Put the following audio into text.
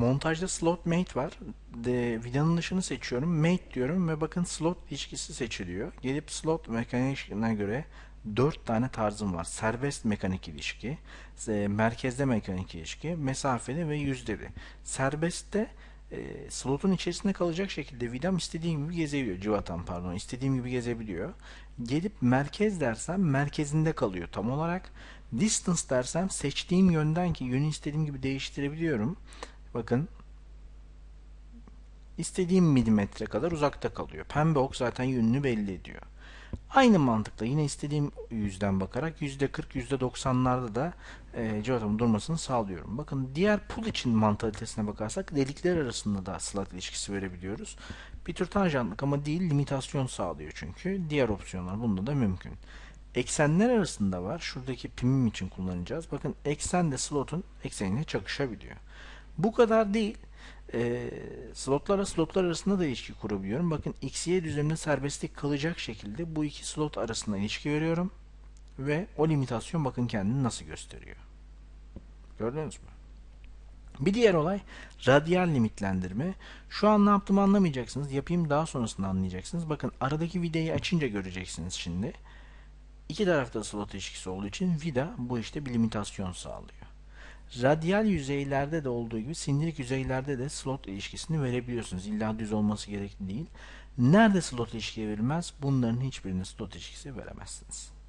Montajda slot mate var. De, vidanın dışını seçiyorum. Mate diyorum ve bakın slot ilişkisi seçiliyor. Gelip slot mekaniğine göre 4 tane tarzım var. Serbest mekanik ilişki, e, merkezde mekanik ilişki, mesafeli ve yüzdeli. Serbestte e, slotun içerisinde kalacak şekilde vidam istediğim gibi gezebiliyor. Civatan pardon istediğim gibi gezebiliyor. Gelip merkez dersem merkezinde kalıyor tam olarak. Distance dersem seçtiğim yönden ki yönü istediğim gibi değiştirebiliyorum. Bakın istediğim milimetre kadar uzakta kalıyor. Pembe ok zaten yönünü belli ediyor. Aynı mantıkla yine istediğim yüzden bakarak %40, %90'larda da e, cıvatamın durmasını sağlıyorum. Bakın diğer pul için mantalitesine bakarsak delikler arasında da slot ilişkisi verebiliyoruz. Bir tür tanjantlık ama değil limitasyon sağlıyor çünkü. Diğer opsiyonlar bunda da mümkün. Eksenler arasında var. Şuradaki pimim için kullanacağız. Bakın eksen de slotun eksenine çakışabiliyor. Bu kadar değil. E, slotlarla slotlar arasında da ilişki kurabiliyorum. Bakın x, y düzleminde serbestlik kalacak şekilde bu iki slot arasında ilişki veriyorum. Ve o limitasyon bakın kendini nasıl gösteriyor. Gördünüz mü? Bir diğer olay radyal limitlendirme. Şu an ne yaptığımı anlamayacaksınız. Yapayım daha sonrasında anlayacaksınız. Bakın aradaki vidayı açınca göreceksiniz şimdi. İki tarafta slot ilişkisi olduğu için vida bu işte bir limitasyon sağlıyor. Radyal yüzeylerde de olduğu gibi sindirik yüzeylerde de slot ilişkisini verebiliyorsunuz. İlla düz olması gerekli değil. Nerede slot ilişkiye verilmez? Bunların hiçbirine slot ilişkisi veremezsiniz.